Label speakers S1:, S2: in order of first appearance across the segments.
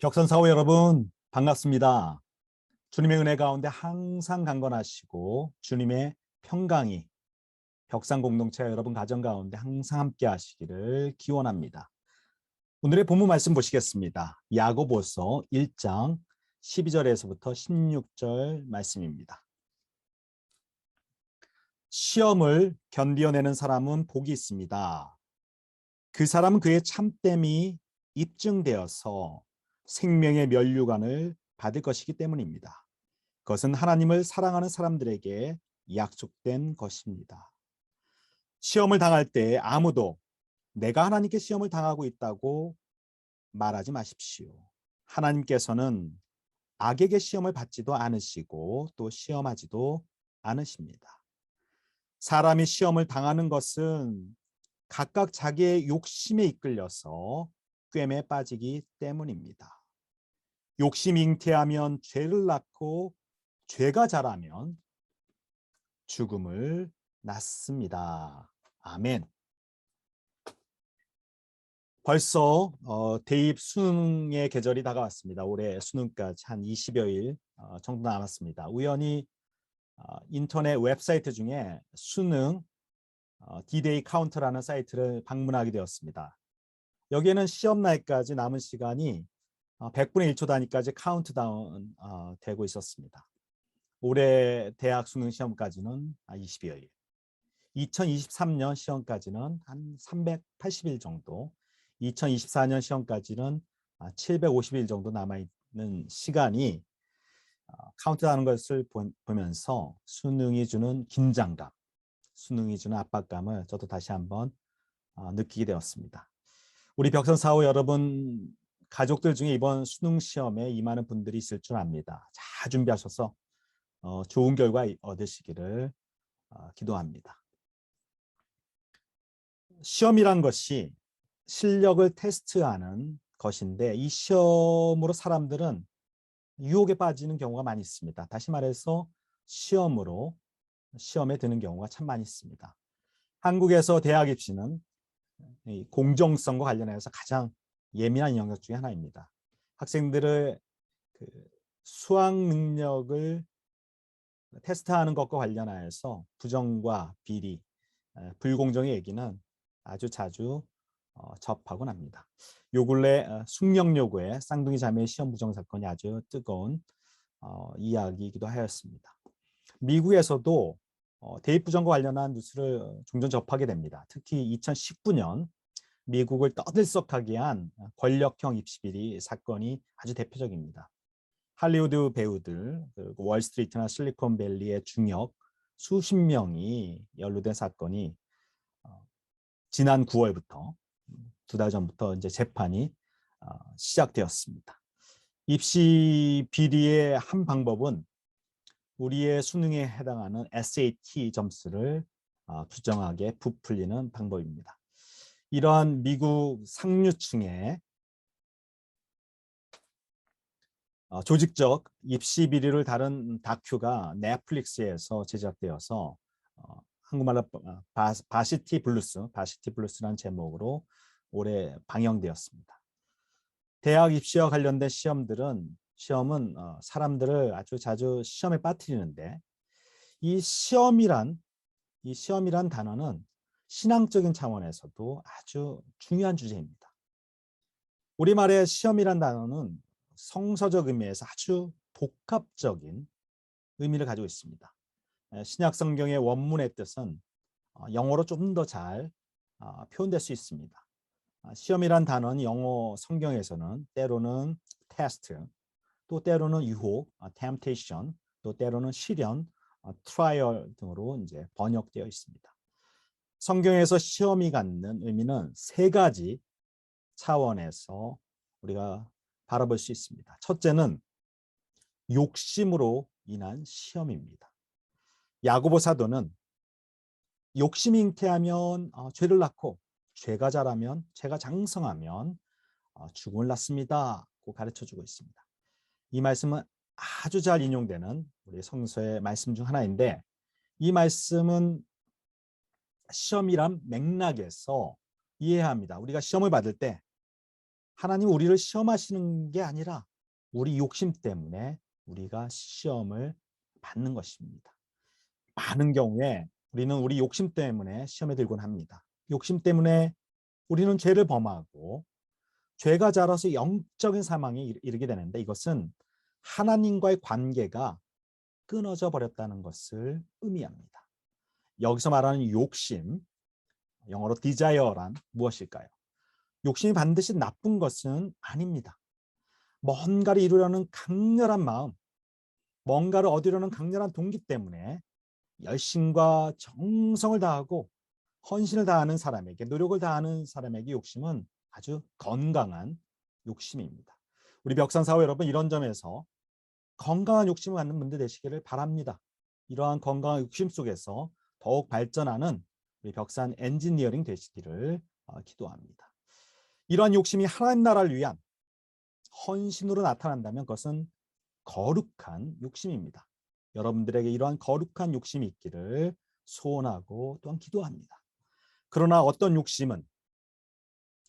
S1: 벽선사호 여러분 반갑습니다. 주님의 은혜 가운데 항상 강건하시고 주님의 평강이 벽산 공동체 여러분 가정 가운데 항상 함께 하시기를 기원합니다. 오늘의 본문 말씀 보시겠습니다. 야고보서 1장 12절에서부터 16절 말씀입니다. 시험을 견디어내는 사람은 복이 있습니다. 그 사람은 그의 참됨이 입증되어서 생명의 면류관을 받을 것이기 때문입니다. 그것은 하나님을 사랑하는 사람들에게 약속된 것입니다. 시험을 당할 때 아무도 내가 하나님께 시험을 당하고 있다고 말하지 마십시오. 하나님께서는 악에게 시험을 받지도 않으시고 또 시험하지도 않으십니다. 사람이 시험을 당하는 것은 각각 자기의 욕심에 이끌려서 꿰매 빠지기 때문입니다. 욕심 잉태하면 죄를 낳고 죄가 자라면 죽음을 낳습니다. 아멘. 벌써 어, 대입 수능의 계절이 다가왔습니다. 올해 수능까지 한 20여일 어, 정도 남았습니다. 우연히 어, 인터넷 웹사이트 중에 수능 어, D-Day 카운트라는 사이트를 방문하게 되었습니다. 여기에는 시험 날까지 남은 시간이 어, 100분의 1초 단위까지 카운트다운 어, 되고 있었습니다. 올해 대학 수능 시험까지는 20여일, 2023년 시험까지는 한 380일 정도, 2024년 시험까지는 750일 정도 남아있는 시간이 어, 카운트하는 것을 보- 보면서 수능이 주는 긴장감, 수능이 주는 압박감을 저도 다시 한번 어, 느끼게 되었습니다. 우리 벽선 사호 여러분 가족들 중에 이번 수능 시험에 임하는 분들이 있을 줄 압니다. 잘 준비하셔서 어, 좋은 결과 얻으시기를 어, 기도합니다. 시험이란 것이 실력을 테스트하는 것인데 이 시험으로 사람들은 유혹에 빠지는 경우가 많이 있습니다. 다시 말해서 시험으로 시험에 드는 경우가 참 많이 있습니다. 한국에서 대학 입시는 이 공정성과 관련해서 가장 예민한 영역 중에 하나입니다. 학생들의 그 수학 능력을 테스트하는 것과 관련하여서 부정과 비리, 에, 불공정의 얘기는 아주 자주 어, 접하곤 합니다. 요 근래 어, 숙명 요구의 쌍둥이 자매의 시험 부정 사건이 아주 뜨거운 어, 이야기이기도 하였습니다. 미국에서도 어, 대입 부정과 관련한 뉴스를 종종 접하게 됩니다. 특히 2019년 미국을 떠들썩하게 한 권력형 입시 비리 사건이 아주 대표적입니다. 할리우드 배우들, 그리고 월스트리트나 실리콘밸리의 중역 수십 명이 연루된 사건이 어, 지난 9월부터 두 달 전부터 이제 재판이 어, 시작되었습니다. 입시 비리의 한 방법은 우리의 수능에 해당하는 SAT 점수를 어, 부정하게 부풀리는 방법입니다. 이러한 미국 상류층의 어, 조직적 입시 비리를 다룬 다큐가 넷플릭스에서 제작되어서 어, 한국말로 바- 바, 바시티 블루스, 바시티 블루스라는 제목으로 올해 방영되었습니다. 대학 입시와 관련된 시험들은 시험은 어, 사람들을 아주 자주 시험에 빠뜨리는데 이 시험이란 이 시험이란 단어는 신앙적인 차원에서도 아주 중요한 주제입니다. 우리말의 시험이란 단어는 성서적 의미에서 아주 복합적인 의미를 가지고 있습니다. 에, 신약 성경의 원문의 뜻은 어, 영어로 좀 더잘 어, 표현될 수 있습니다. 아, 시험이란 단어는 영어 성경에서는 때로는 테스트, 또 때로는 유혹, 아, temptation, 또 때로는 시련, 아, trial 등으로 이제 번역되어 있습니다. 성경에서 시험이 갖는 의미는 세 가지 차원에서 우리가 바라볼 수 있습니다. 첫째는 욕심으로 인한 시험입니다. 야고보 사도는 욕심이 잉태하면 어, 죄를 낳고 죄가 자라면 죄가 장성하면 어, 죽음을 낳습니다 고 가르쳐 주고 있습니다. 이 말씀은 아주 잘 인용되는 우리 성서의 말씀 중 하나인데 이 말씀은 시험이란 맥락에서 이해합니다. 우리가 시험을 받을 때 하나님 우리를 시험하시는 게 아니라 우리 욕심 때문에 우리가 시험을 받는 것입니다. 많은 경우에 우리는 우리 욕심 때문에 시험에 들곤 합니다. 욕심 때문에 우리는 죄를 범하고 죄가 자라서 영적인 사망에 이- 이르게 되는데 이것은 하나님과의 관계가 끊어져 버렸다는 것을 의미합니다. 여기서 말하는 욕심, 영어로 desire란 무엇일까요? 욕심이 반드시 나쁜 것은 아닙니다. 뭔가를 이루려는 강렬한 마음, 뭔가를 얻으려는 강렬한 동기 때문에 열심과 정성을 다하고 헌신을 다하는 사람에게 노력을 다하는 사람에게 욕심은 아주 건강한 욕심입니다. 우리 벽산사회 여러분 이런 점에서 건강한 욕심을 갖는 분들 되시기를 바랍니다. 이러한 건강한 욕심 속에서 더욱 발전하는 우리 벽산 엔지니어링 되시기를 어, 기도합니다. 이러한 욕심이 하나님 나라를 위한 헌신으로 나타난다면 그것은 거룩한 욕심입니다. 여러분들에게 이러한 거룩한 욕심이 있기를 소원하고 또한 기도합니다. 그러나 어떤 욕심은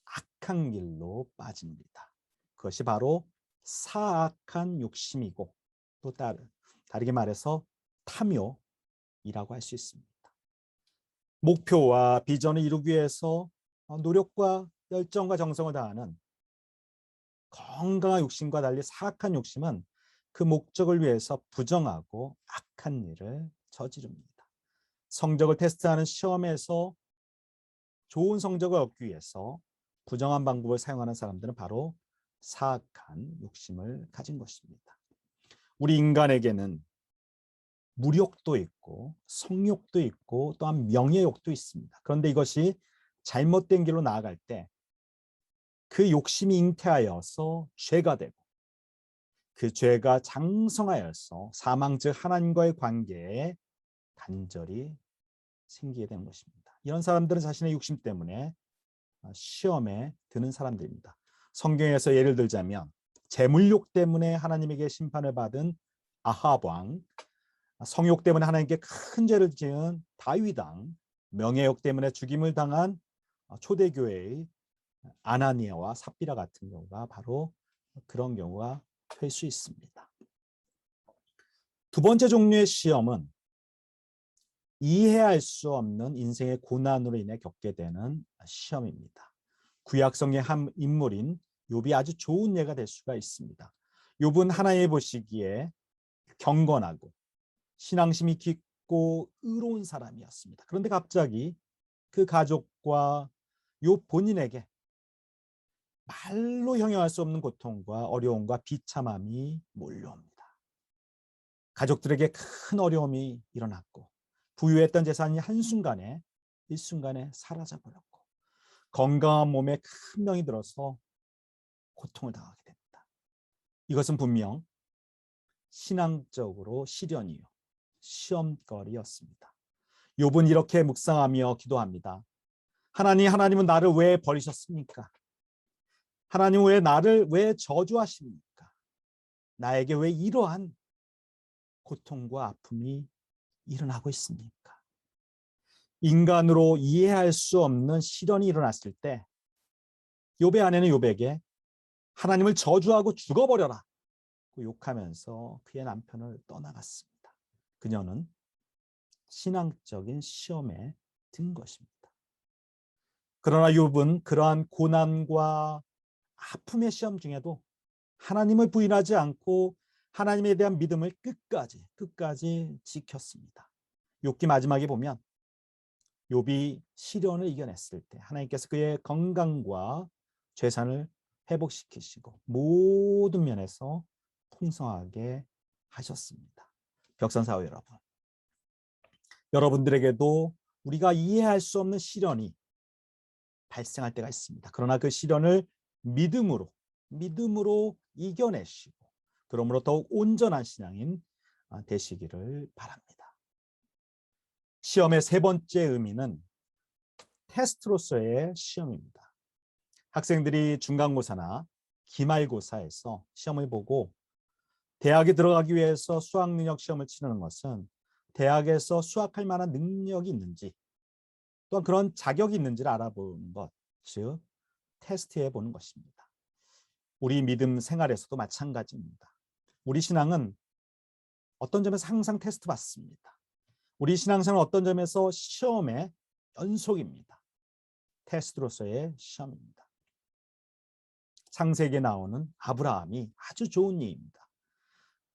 S1: 악한 길로 빠집니다. 그것이 바로 사악한 욕심이고 또 다른 다르게 말해서 탐욕이라고 할 수 있습니다. 목표와 비전을 이루기 위해서 어, 노력과 열정과 정성을 다하는 건강한 욕심과 달리 사악한 욕심은 그 목적을 위해서 부정하고 악한 일을 저지릅니다. 성적을 테스트하는 시험에서 좋은 성적을 얻기 위해서 부정한 방법을 사용하는 사람들은 바로 사악한 욕심을 가진 것입니다. 우리 인간에게는 무력도 있고 성욕도 있고 또한 명예욕도 있습니다. 그런데 이것이 잘못된 길로 나아갈 때 그 욕심이 잉태하여서 죄가 되고 그 죄가 장성하여서 사망 즉 하나님과의 관계에 단절이 생기게 되는 것입니다. 이런 사람들은 자신의 욕심 때문에 어, 시험에 드는 사람들입니다. 성경에서 예를 들자면 재물욕 때문에 하나님에게 심판을 받은 아합 왕, 성욕 때문에 하나님께 큰 죄를 지은 다윗 왕, 명예욕 때문에 죽임을 당한 어, 초대교회의 아나니아와 삽비라 같은 경우가 바로 그런 경우가 될 수 있습니다. 두 번째 종류의 시험은 이해할 수 없는 인생의 고난으로 인해 겪게 되는 시험입니다. 구약성의 한 인물인 욥이 아주 좋은 예가 될 수가 있습니다. 욥은 하나님 보시기에 경건하고 신앙심이 깊고 의로운 사람이었습니다. 그런데 갑자기 그 가족과 욥 본인에게 말로 형용할 수 없는 고통과 어려움과 비참함이 몰려옵니다. 가족들에게 큰 어려움이 일어났고 부유했던 재산이 한순간에 일순간에 사라져 버렸고 건강한 몸에 큰 병이 들어서 고통을 당하게 됩니다. 이것은 분명 신앙적으로 시련이요 시험거리였습니다. 욥은 이렇게 묵상하며 기도합니다. 하나님 하나님은 나를 왜 버리셨습니까? 하나님 왜 나를 왜 저주하십니까? 나에게 왜 이러한 고통과 아픔이 일어나고 있습니까? 인간으로 이해할 수 없는 시련이 일어났을 때 욥의 아내는 욥에게 하나님을 저주하고 죽어버려라 욕하면서 그의 남편을 떠나갔습니다. 그녀는 신앙적인 시험에 든 것입니다. 그러나 욥은 그러한 고난과 아픔의 시험 중에도 하나님을 부인하지 않고 하나님에 대한 믿음을 끝까지 끝까지 지켰습니다. 욥기 마지막에 보면 욥이 시련을 이겨냈을 때 하나님께서 그의 건강과 재산을 회복시키시고 모든 면에서 풍성하게 하셨습니다. 벽산사회 여러분. 여러분들에게도 우리가 이해할 수 없는 시련이 발생할 때가 있습니다. 그러나 그 시련을 믿음으로 믿음으로 이겨내시고 그러므로 더욱 온전한 신앙인 아, 되시기를 바랍니다. 시험의 세 번째 의미는 테스트로서의 시험입니다. 학생들이 중간고사나 기말고사에서 시험을 보고 대학에 들어가기 위해서 수학 능력 시험을 치르는 것은 대학에서 수학할 만한 능력이 있는지 또한 그런 자격이 있는지를 알아보는 것, 즉 테스트해 보는 것입니다. 우리 믿음 생활에서도 마찬가지입니다. 우리 신앙은 어떤 점에서 항상 테스트 받습니다. 우리 신앙생활은 어떤 점에서 시험의 연속입니다. 테스트로서의 시험입니다. 창세기에 나오는 아브라함이 아주 좋은 예입니다.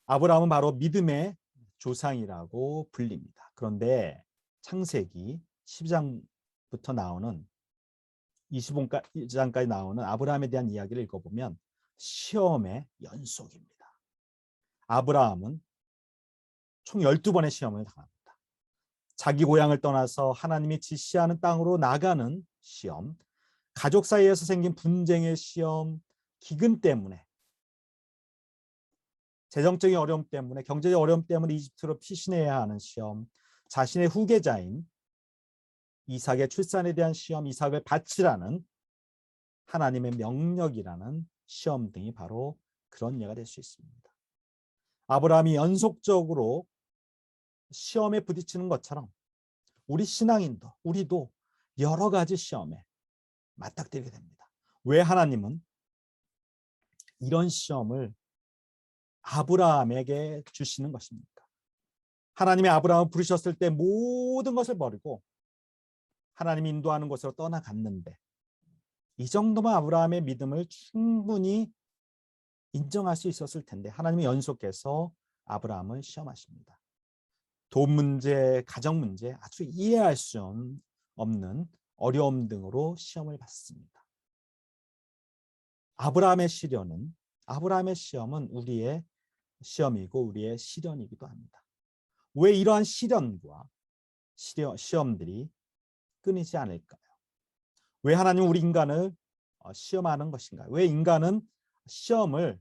S1: 아브라함은 바로 믿음의 조상이라고 불립니다. 그런데 창세기 12장부터 나오는 25장까지 나오는 아브라함에 대한 이야기를 읽어보면 시험의 연속입니다. 아브라함은 총 12번의 시험을 당합니다. 자기 고향을 떠나서 하나님이 지시하는 땅으로 나가는 시험, 가족 사이에서 생긴 분쟁의 시험, 기근 때문에 재정적인 어려움 때문에 경제적 어려움 때문에 이집트로 피신해야 하는 시험, 자신의 후계자인 이삭의 출산에 대한 시험, 이삭을 바치라는 하나님의 명령이라는 시험 등이 바로 그런 예가 될 수 있습니다. 아브라함이 연속적으로 시험에 부딪히는 것처럼 우리 신앙인도 우리도 여러 가지 시험에 맞닥뜨리게 됩니다. 왜 하나님은 이런 시험을 아브라함에게 주시는 것입니까? 하나님이 아브라함을 부르셨을 때 모든 것을 버리고 하나님이 인도하는 곳으로 떠나갔는데 이 정도만 아브라함의 믿음을 충분히 인정할 수 있었을 텐데 하나님이 연속해서 아브라함을 시험하십니다. 돈 문제, 가정 문제 아주 이해할 수 없는 어려움 등으로 시험을 받습니다. 아브라함의 시련은 아브라함의 시험은 우리의 시험이고 우리의 시련이기도 합니다. 왜 이러한 시련과 시련, 시험들이 끊이지 않을까요? 왜 하나님 우리 인간을 어, 시험하는 것인가요? 왜 인간은 시험을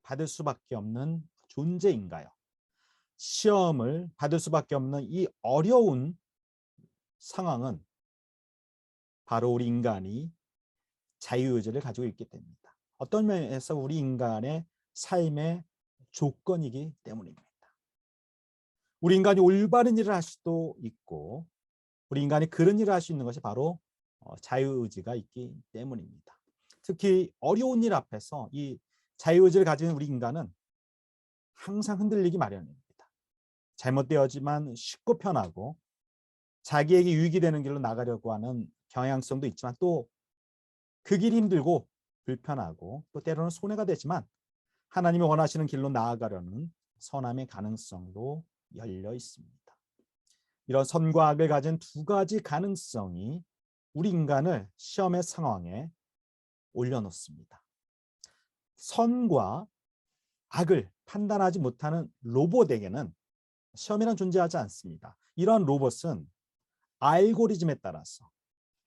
S1: 받을 수밖에 없는 존재인가요? 시험을 받을 수밖에 없는 이 어려운 상황은 바로 우리 인간이 자유의지를 가지고 있기 때문입니다. 어떤 면에서 우리 인간의 삶의 조건이기 때문입니다. 우리 인간이 올바른 일을 할 수도 있고 우리 인간이 그런 일을 할 수 있는 것이 바로 어, 자유의지가 있기 때문입니다. 특히 어려운 일 앞에서 이 자유의지를 가진 우리 인간은 항상 흔들리기 마련입니다. 잘못되었지만 쉽고 편하고 자기에게 유익이 되는 길로 나가려고 하는 경향성도 있지만 또 그 길이 힘들고 불편하고 또 때로는 손해가 되지만 하나님이 원하시는 길로 나아가려는 선함의 가능성도 열려 있습니다. 이런 선과 악을 가진 두 가지 가능성이 우리 인간을 시험의 상황에 올려놓습니다. 선과 악을 판단하지 못하는 로봇에게는 시험이란 존재하지 않습니다. 이러한 로봇은 알고리즘에 따라서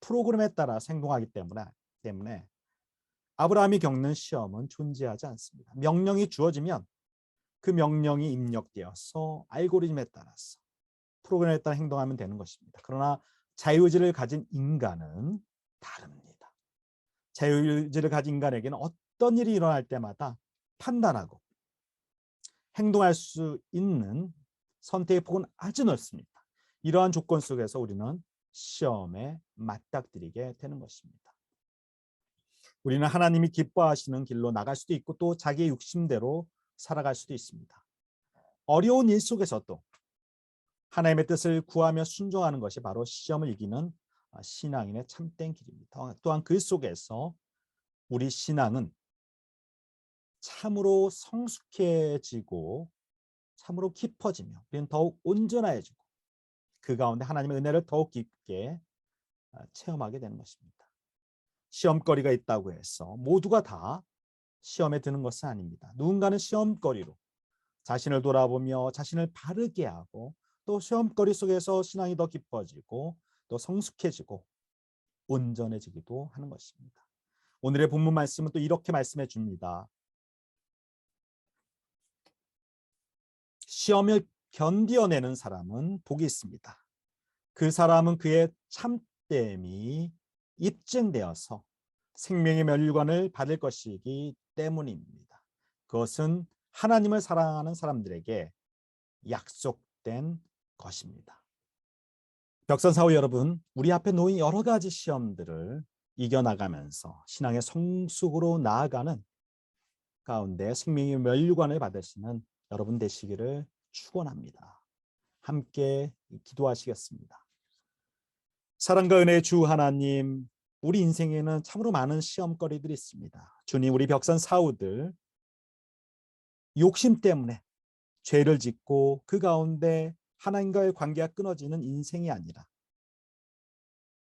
S1: 프로그램에 따라 행동하기 때문에 때문에 아브라함이 겪는 시험은 존재하지 않습니다. 명령이 주어지면 그 명령이 입력되어서 알고리즘에 따라서 프로그램에 따라 행동하면 되는 것입니다. 그러나 자유의지를 가진 인간은 다릅니다. 자유의지를 가진 인간에게는 어떤 일이 일어날 때마다 판단하고 행동할 수 있는 선택의 폭은 아주 넓습니다. 이러한 조건 속에서 우리는 시험에 맞닥뜨리게 되는 것입니다. 우리는 하나님이 기뻐하시는 길로 나갈 수도 있고 또 자기의 욕심대로 살아갈 수도 있습니다. 어려운 일 속에서도 하나님의 뜻을 구하며 순종하는 것이 바로 시험을 이기는 신앙인의 참된 길입니다. 또한 그 속에서 우리 신앙은 참으로 성숙해지고 참으로 깊어지며 우리는 더욱 온전해지고 그 가운데 하나님의 은혜를 더욱 깊게 아, 체험하게 되는 것입니다. 시험거리가 있다고 해서 모두가 다 시험에 드는 것은 아닙니다. 누군가는 시험거리로 자신을 돌아보며 자신을 바르게 하고 또 시험거리 속에서 신앙이 더 깊어지고 또 성숙해지고 온전해지기도 하는 것입니다. 오늘의 본문 말씀은 또 이렇게 말씀해 줍니다. 시험을 견디어내는 사람은 복이 있습니다. 그 사람은 그의 참됨이 입증되어서 생명의 멸관을 받을 것이기 때문입니다. 그것은 하나님을 사랑하는 사람들에게 약속된 것입니다. 벽선사후 여러분, 우리 앞에 놓인 여러 가지 시험들을 이겨나가면서 신앙의 성숙으로 나아가는 가운데 생명의 멸류관을 받으시는 여러분 되시기를 축원합니다. 함께 기도하시겠습니다. 사랑과 은혜의 주 하나님, 우리 인생에는 참으로 많은 시험거리들이 있습니다. 주님, 우리 벽산 사우들 욕심 때문에 죄를 짓고 그 가운데 하나님과의 관계가 끊어지는 인생이 아니라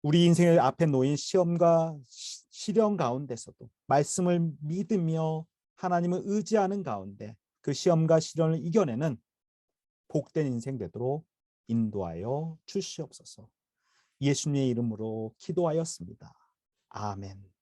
S1: 우리 인생의 앞에 놓인 시험과 시- 시련 가운데서도 말씀을 믿으며 하나님을 의지하는 가운데 그 시험과 시련을 이겨내는 복된 인생 되도록 인도하여 주시옵소서. 예수님의 이름으로 기도하였습니다. 아멘.